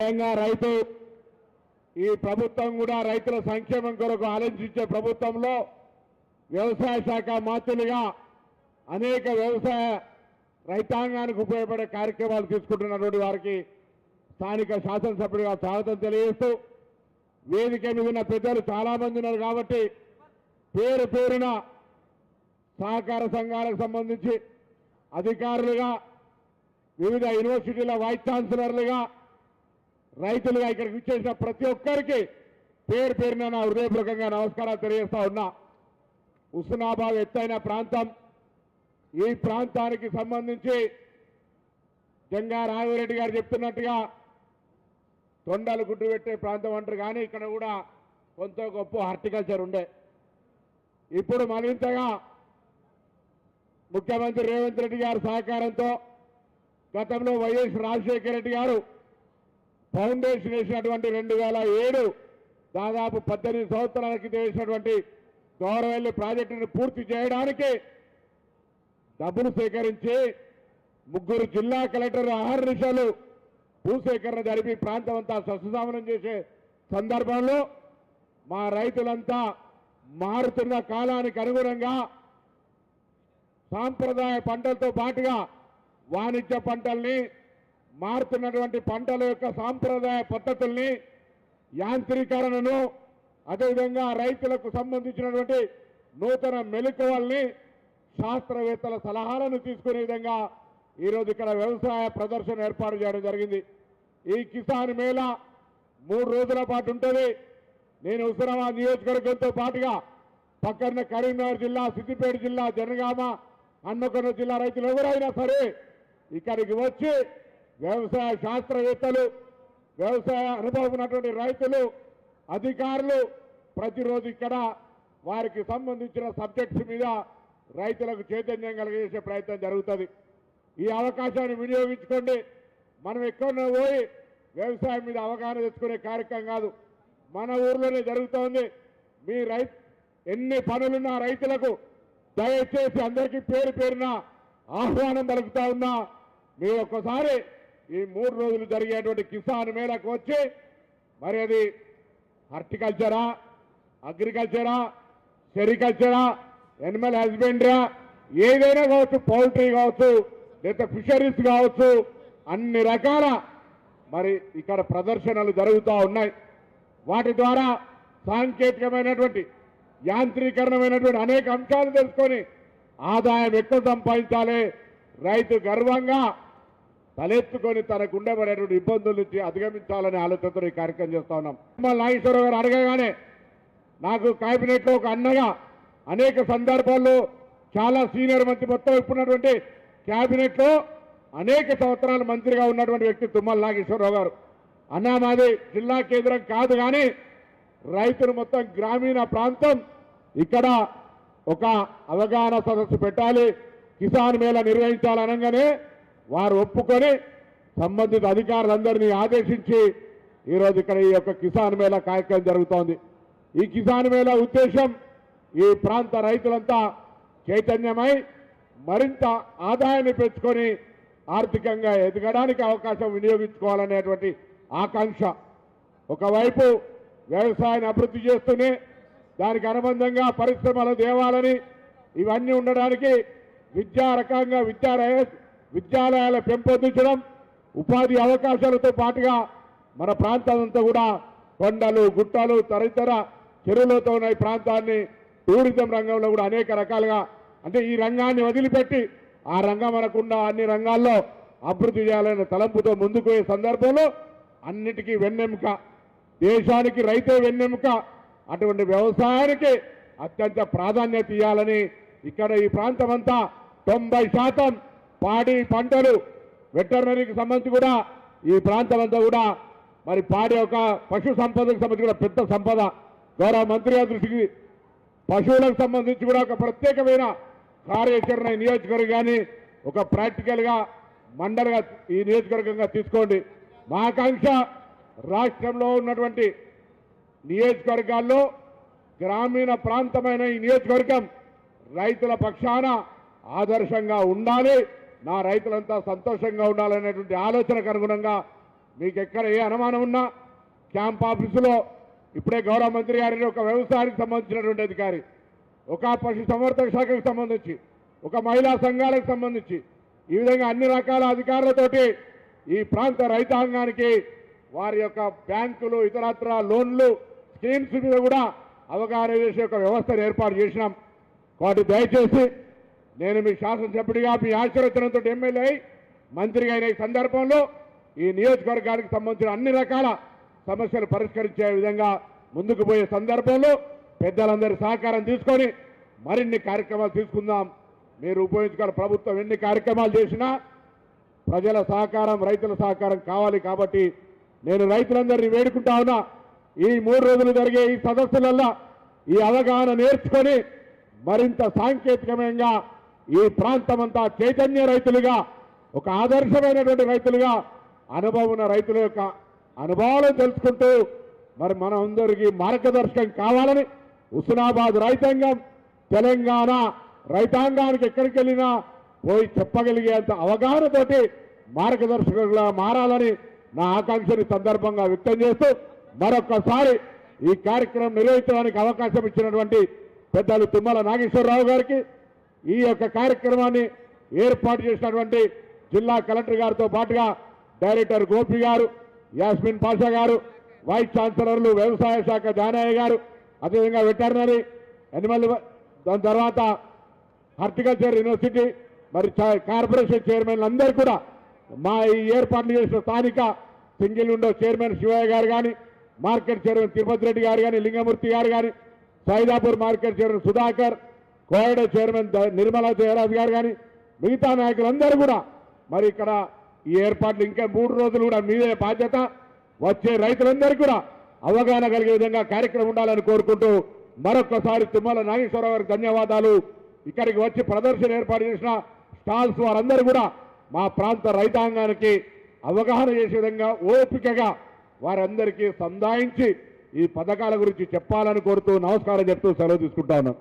ముఖ్యంగా రైతు ఈ ప్రభుత్వం కూడా రైతుల సంక్షేమం కొరకు ఆలోచించే ప్రభుత్వంలో వ్యవసాయ శాఖ మంత్రులుగా అనేక వ్యవసాయ రైతాంగానికి ఉపయోగపడే కార్యక్రమాలు తీసుకుంటున్నటువంటి వారికి స్థానిక శాసనసభ్యుడిగా స్వాగతం తెలియజేస్తూ వేదిక మీద ఉన్న పెద్దలు చాలామంది ఉన్నారు కాబట్టి పేరు పేరున సహకార సంఘాలకు సంబంధించి అధికారులుగా వివిధ యూనివర్సిటీల వైస్ ఛాన్సలర్లుగా రైతులుగా ఇక్కడికి విచ్చేసిన ప్రతి ఒక్కరికి పేరు పేరున నా హృదయపూర్వకంగా నమస్కారాలు తెలియజేస్తా ఉన్నా. హుస్నాబాద్ ఎత్తైన ప్రాంతం. ఈ ప్రాంతానికి సంబంధించి జంగా రాఘవరెడ్డి గారు చెప్తున్నట్టుగా తొండలు గుడ్డు పెట్టే ప్రాంతం అంటారు కానీ ఇక్కడ కూడా కొంత గొప్ప హార్టికల్చర్ ఉండే. ఇప్పుడు మరింతగా ముఖ్యమంత్రి రేవంత్ రెడ్డి గారి సహకారంతో గతంలో వైఎస్ రాజశేఖర రెడ్డి గారు ఫౌండేషన్ వేసినటువంటి రెండు వేల ఏడు దాదాపు పద్దెనిమిది సంవత్సరాల క్రితం వేసినటువంటి గౌరవల్లి ప్రాజెక్టును పూర్తి చేయడానికి డబ్బులు సేకరించి ముగ్గురు జిల్లా కలెక్టర్ అహర్నిశలు భూసేకరణ జరిపి ప్రాంతం అంతా సస్యశామనం చేసే సందర్భంలో మా రైతులంతా మారుతున్న కాలానికి అనుగుణంగా సాంప్రదాయ పంటలతో పాటుగా వాణిజ్య పంటల్ని మారుతున్నటువంటి పంటల యొక్క సాంప్రదాయ పద్ధతుల్ని యాంత్రీకరణను అదేవిధంగా రైతులకు సంబంధించినటువంటి నూతన మెలకువల్ని శాస్త్రవేత్తల సలహాలను తీసుకునే విధంగా ఈరోజు ఇక్కడ వ్యవసాయ ప్రదర్శన ఏర్పాటు చేయడం జరిగింది. ఈ కిసాన్ మేళా మూడు రోజుల పాటు ఉంటుంది. నేను హుస్నాబాద్ నియోజకవర్గంతో పాటుగా పక్కన కరీంనగర్ జిల్లా సిద్దిపేట జిల్లా జనగామ హన్మకొండ జిల్లా రైతులు ఎవరైనా సరే ఇక్కడికి వచ్చి వ్యవసాయ శాస్త్రవేత్తలు వ్యవసాయ అనుభవం ఉన్నటువంటి రైతులు అధికారులు ప్రతిరోజు ఇక్కడ వారికి సంబంధించిన సబ్జెక్ట్స్ మీద రైతులకు చైతన్యం కలిగేసే ప్రయత్నం జరుగుతుంది. ఈ అవకాశాన్ని వినియోగించుకోండి. మనం ఎక్కడో పోయి వ్యవసాయం మీద అవగాహన తెచ్చుకునే కార్యక్రమం కాదు. మన ఊర్లోనే జరుగుతోంది. మీ రై ఎన్ని పనులున్నా రైతులకు దయచేసి అందరికీ పేరు పేరున ఆహ్వానం పలుకుతా ఉన్నా. మీరు ఒక్కసారి ఈ మూడు రోజులు జరిగేటువంటి కిసాన్ మేళకు వచ్చి మరి అది హార్టికల్చరా అగ్రికల్చరా సెరికల్చరా ఎనిమల్ హస్బెండరా ఏదైనా కావచ్చు పౌల్ట్రీ కావచ్చు లేదా ఫిషరీస్ కావచ్చు అన్ని రకాల మరి ఇక్కడ ప్రదర్శనలు జరుగుతూ ఉన్నాయి. వాటి ద్వారా సాంకేతికమైనటువంటి యాంత్రీకరణమైనటువంటి అనేక అంశాలు తెలుసుకొని ఆదాయం ఎక్కువ సంపాదించాలి రైతు గర్వంగా తలెత్తుకొని తనకు ఉండబడేటువంటి ఇబ్బందుల నుంచి అధిగమించాలనే ఆలోచనతో ఈ కార్యక్రమం చేస్తా ఉన్నాం. తిరుమల నాగేశ్వరరావు గారు అడగగానే నాకు కేబినెట్లో ఒక అన్నగా అనేక సందర్భాల్లో చాలా సీనియర్ మంత్రి మొత్తం ఇప్పుడున్నటువంటి కేబినెట్లో అనేక సంవత్సరాలు మంత్రిగా ఉన్నటువంటి వ్యక్తి తుమ్మల నాగేశ్వరరావు గారు. అన్నా మాది జిల్లా కేంద్రం కాదు కానీ రైతులు మొత్తం గ్రామీణ ప్రాంతం. ఇక్కడ ఒక అవగాహన సదస్సు పెట్టాలి. కిసాన్ మేళ నిర్వహించాలనగానే వారు ఒప్పుకొని సంబంధిత అధికారులందరినీ ఆదేశించి ఈరోజు ఇక్కడ ఈ యొక్క కిసాన్ మేళ కార్యక్రమం జరుగుతోంది. ఈ కిసాన్ మేళ ఉద్దేశం ఈ ప్రాంత రైతులంతా చైతన్యమై మరింత ఆదాయాన్ని పెంచుకొని ఆర్థికంగా ఎదగడానికి అవకాశం వినియోగించుకోవాలనేటువంటి ఆకాంక్ష. ఒకవైపు వ్యవసాయాన్ని అభివృద్ధి చేస్తూనే దానికి అనుబంధంగా పరిశ్రమలు దేవాలని ఇవన్నీ ఉండడానికి విద్యా రకంగా విద్యాలయ విద్యాలయాలు పెంపొందించడం ఉపాధి అవకాశాలతో పాటుగా మన ప్రాంతాలంతా కూడా కొండలు గుట్టలు తదితర చెరువులతో ఉన్న ఈ ప్రాంతాన్ని టూరిజం రంగంలో కూడా అనేక రకాలుగా అంటే ఈ రంగాన్ని వదిలిపెట్టి ఆ రంగం అనకుండా అన్ని రంగాల్లో అభివృద్ధి చేయాలనే తలంపుతో ముందుకు పోయే సందర్భంలో అన్నిటికీ వెన్నెముక. దేశానికి రైతే వెన్నెముక. అటువంటి వ్యవసాయానికి అత్యంత ప్రాధాన్యత ఇవ్వాలని ఇక్కడ ఈ ప్రాంతం అంతా తొంభై శాతం పాడి పంటలు వెటర్నరీకి సంబంధించి కూడా ఈ ప్రాంతం అంతా కూడా మరి పాడి ఒక పశు సంపదకు సంబంధించి కూడా పెద్ద సంపద. గౌరవ మంత్రి గారి దృష్టికి పశువులకు సంబంధించి కూడా ఒక ప్రత్యేకమైన కార్యాచరణ నియోజకవర్గాన్ని ఒక ప్రాక్టికల్గా మండలిగా ఈ నియోజకవర్గంగా తీసుకోండి. మా ఆకాంక్ష రాష్ట్రంలో ఉన్నటువంటి నియోజకవర్గాల్లో గ్రామీణ ప్రాంతమైన ఈ నియోజకవర్గం రైతుల పక్షాన ఆదర్శంగా ఉండాలి. నా రైతులంతా సంతోషంగా ఉండాలనేటువంటి ఆలోచనకు అనుగుణంగా మీకు ఎక్కడ ఏ అనుమానం ఉన్నా క్యాంప్ ఆఫీసులో ఇప్పుడే గౌరవ మంత్రి గారిని ఒక వ్యవసాయానికి సంబంధించినటువంటి అధికారి ఒక పశు సంవర్ధక శాఖకు సంబంధించి ఒక మహిళా సంఘాలకు సంబంధించి ఈ విధంగా అన్ని రకాల అధికారులతోటి ఈ ప్రాంత రైతాంగానికి వారి యొక్క బ్యాంకులు ఇతరత్ర లోన్లు స్కీమ్స్ మీద కూడా అవగాహన చేసే ఒక వ్యవస్థను ఏర్పాటు చేసినాం. కాబట్టి దయచేసి నేను మీ శాసనసభ్యుడిగా మీ ఆశీర్వచనంతో ఎమ్మెల్యే మంత్రిగా అయిన ఈ సందర్భంలో ఈ నియోజకవర్గానికి సంబంధించిన అన్ని రకాల సమస్యలు పరిష్కరించే విధంగా ముందుకు పోయే సందర్భంలో పెద్దలందరి సహకారం తీసుకొని మరిన్ని కార్యక్రమాలు తీసుకుందాం. మీరు ఉపయోగించుకున్న ప్రభుత్వం ఎన్ని కార్యక్రమాలు చేసినా ప్రజల సహకారం రైతుల సహకారం కావాలి కాబట్టి నేను రైతులందరినీ వేడుకుంటా ఉన్నా. ఈ మూడు రోజులు జరిగే ఈ సదస్సులల్లో ఈ అవగాహన నేర్చుకొని మరింత సాంకేతికమయంగా ఈ ప్రాంతమంతా చైతన్య రైతులుగా ఒక ఆదర్శమైనటువంటి రైతులుగా అనుభవం ఉన్న రైతుల యొక్క అనుభవాలను తెలుసుకుంటూ మరి మన అందరికీ మార్గదర్శకం కావాలని హుస్నాబాద్ రైతాంగం తెలంగాణ రైతాంగానికి ఎక్కడికి వెళ్ళినా పోయి చెప్పగలిగేంత అవగాహనతోటి మార్గదర్శకులుగా మారాలని నా ఆకాంక్షని సందర్భంగా వ్యక్తం చేస్తూ మరొకసారి ఈ కార్యక్రమం నిర్వహించడానికి అవకాశం ఇచ్చినటువంటి పెద్దలు తుమ్మల నాగేశ్వరరావు గారికి ఈ యొక్క కార్యక్రమాన్ని ఏర్పాటు చేసినటువంటి జిల్లా కలెక్టర్ గారితో పాటుగా డైరెక్టర్ గోపి గారు యాస్మిన్ పాషా గారు వైస్ ఛాన్సలర్లు వ్యవసాయ శాఖ దానయ్య గారు అదేవిధంగా వెటర్నరీ అనిమల్ దాని తర్వాత హార్టికల్చర్ యూనివర్సిటీ మరి కార్పొరేషన్ చైర్మన్లు అందరూ కూడా మా ఈ ఏర్పాట్లు చేసిన స్థానిక సింగిల్ విండో చైర్మన్ శివయ్య గారు కానీ మార్కెట్ చైర్మన్ తిరుపతి రెడ్డి గారు కానీ లింగమూర్తి గారు కానీ Saidapur market chairman Sudhakar Koyada chairman the- Nirmala Jayaraj గారు కానీ మిగతా నాయకులందరూ కూడా మరి ఇక్కడ ఈ ఏర్పాట్లు ఇంకా మూడు రోజులు కూడా మీదే బాధ్యత. వచ్చే రైతులందరికీ కూడా అవగాహన కలిగే విధంగా కార్యక్రమం ఉండాలని కోరుకుంటూ మరొకసారి తుమ్మల నాగేశ్వరరావు గారికి ధన్యవాదాలు. ఇక్కడికి వచ్చి ప్రదర్శన ఏర్పాటు చేసిన స్టాల్స్ వారందరూ కూడా మా ప్రాంత రైతాంగానికి అవగాహన చేసే విధంగా ఓపికగా వారందరికీ సంధాయించి ఈ పథకాల గురించి చెప్పాలని కోరుతూ నమస్కారం చెప్తూ సెలవు తీసుకుంటాను.